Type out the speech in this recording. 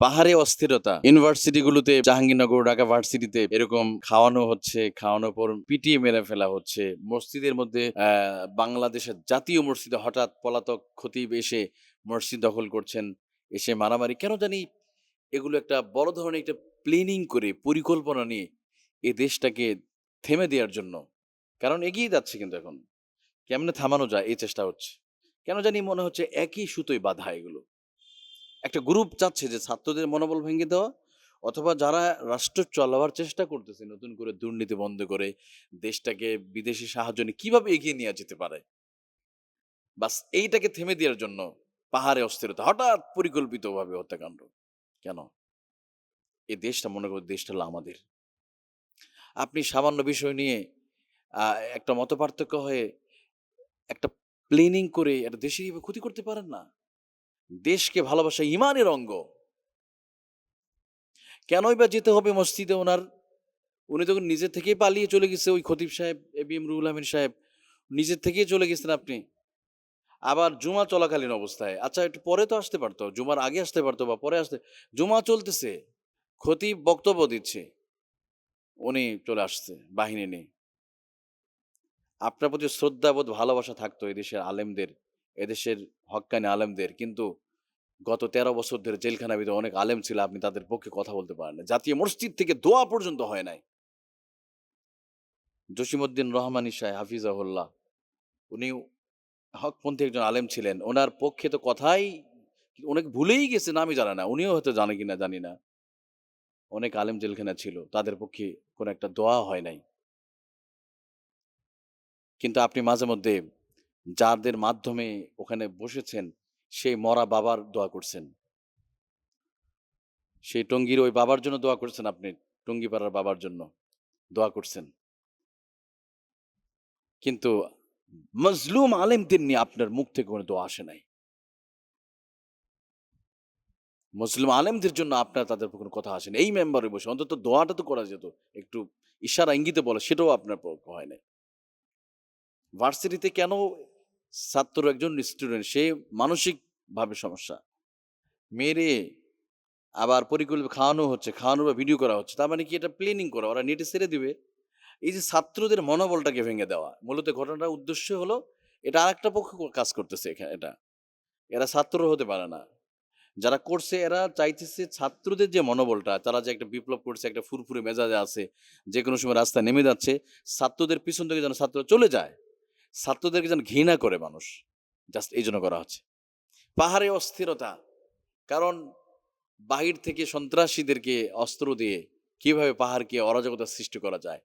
পাহাড়ে অস্থিরতা। ইউনিভার্সিটিগুলোতে জাহাঙ্গীরনগর, ঢাকা ভার্সিটিতে এরকম খাওয়ানো হচ্ছে, খাওয়ানোর পর পিটিয়ে মেরে ফেলা হচ্ছে। মসজিদের মধ্যে বাংলাদেশের জাতীয় মসজিদে হঠাৎ পলাতক খতিব এসে মসজিদ দখল করছেন, এসে মারামারি। কেন জানি এগুলো একটা বড় ধরনের একটা প্ল্যানিং করে, পরিকল্পনা নিয়ে এই দেশটাকে থেমে দেওয়ার জন্য। কারণ এগিয়ে যাচ্ছে কিন্তু এখন। কেমনে থামানো যায় এই চেষ্টা হচ্ছে। কেন জানি মনে হচ্ছে একই সুতোয় বাধা এগুলো। একটা গ্রুপ চাচ্ছে যে ছাত্রদের মনোবল ভেঙে দেওয়া অথবা যারা রাষ্ট্র চলাবার চেষ্টা করতেছে, নতুন করে দুর্নীতি বন্ধ করে দেশটাকে বিদেশি সাহায্য নিয়ে কীভাবে এগিয়ে নিয়ে যেতে পারে? বাস এইটাকে থেমে দেওয়ার জন্য পাহাড়ে অস্থিরতা, হঠাৎ পরিকল্পিতভাবে হত্যাকাণ্ড। কেন? এই দেশটা, মনে করি দেশটা হলো আমাদের। আপনি সামান্য বিষয় নিয়ে একটা মত পার্থক্য হয়ে একটা প্ল্যানিং করে একটা দেশের ক্ষতি করতে পারেন না। দেশকে ভালোবাসা ইমানের অঙ্গ। কেনই বা যেতে হবে মসজিদে ওনার? উনি তখন নিজের থেকেই পালিয়ে চলে গেছে, ওই খতিব সাহেব, A B M Ruhul Amin সাহেব। নিজের থেকেই চলে গেছেন আপনি। আবার জুমা চলাকালীন অবস্থায়। আচ্ছা একটু পরে তো আসতে পারতো, জুমার আগে আসতে পারতো বা পরে আসতে। জুমা চলতেছে, খতিব বক্তব্য দিচ্ছে। উনি চলে আসছে, বাহিনী নিয়ে। আপনার প্রতি শ্রদ্ধাবোধ, ভালোবাসা থাকতো এই দেশের আলেমদের। এদেশের হক্কানি আলেমদের। কিন্তু গত তেরো বছর ধরে জেলখানা ভিতরে অনেক আলেম ছিল, আপনি তাদের পক্ষে কথা বলতে পারেন না। জাতীয় মসজিদ থেকে দোয়া পর্যন্ত হয় নাই। জসিমউদ্দিন রহমানী সাহেব, হাফিজাহুল্লাহ উনি হকপন্থী একজন আলেম ছিলেন। ওনার পক্ষে তো কথাই অনেক ভুলেই গেছেন, আমি জানি না। উনিও হয়তো জানে কিনা, জানি না। অনেক আলেম জেলখানা ছিল, তাদের পক্ষে কোনো একটা দোয়া হয় নাই। কিন্তু আপনি মাঝে মধ্যে যাদের মাধ্যমে ওখানে বসেছেন, সেই মরা বাবার দোয়া করছেন। সেই টঙ্গির ওই বাবার জন্য দোয়া করছেন আপনি, টঙ্গিপাড়ার বাবার জন্য দোয়া করছেন। কিন্তু মজলুম আলেমদের নিয়ে আপনার মুখ থেকে কোনো দোয়া আসে নাই। মুসলিম আলেমদের জন্য আপনার তাদের কোনো কথা আসেনি এই মেম্বারে বসে অন্তত দোয়াটা তো করা যেত। একটু ইশারা, ইঙ্গিতে বলে, সেটাও আপনার হয় নাই। ভার্সিটিতে কেন ছাত্র একজন স্টুডেন্ট সে মানসিকভাবে সমস্যা। মেরে আবার পরিকল্পিত খাওয়ানো হচ্ছে খাওয়ানো বা ভিডিও করা হচ্ছে, তার মানে কি এটা প্ল্যানিং করা? ওরা নেটে ছেড়ে দিবে। এই যে ছাত্রদের মনোবলটাকে ভেঙে দেওয়া, মূলত ঘটনাটার উদ্দেশ্য হলো এটা আরেকটা পক্ষ কাজ করতেছে এখানে এটা। এরা ছাত্র হতে পারে না। যারা করছে, এরা চাইতেছে ছাত্রদের যে মনোবলটা, তারা যে একটা বিপ্লব করছে, একটা ফুরফুরে মেজাজে আছে যে কোনো সময় রাস্তায় নেমে যাচ্ছে, ছাত্রদের পিছন থেকে যেন ছাত্র চলে যায়। ছাত্রদেরকে যেন ঘৃণা করে মানুষ। জাস্ট এই জন্য করা হচ্ছে। পাহাড়ে অস্থিরতা। কারণ বাহির থেকে সন্ত্রাসীদেরকে অস্ত্র দিয়ে কীভাবে পাহাড়কে অরাজকতা সৃষ্টি করা যায়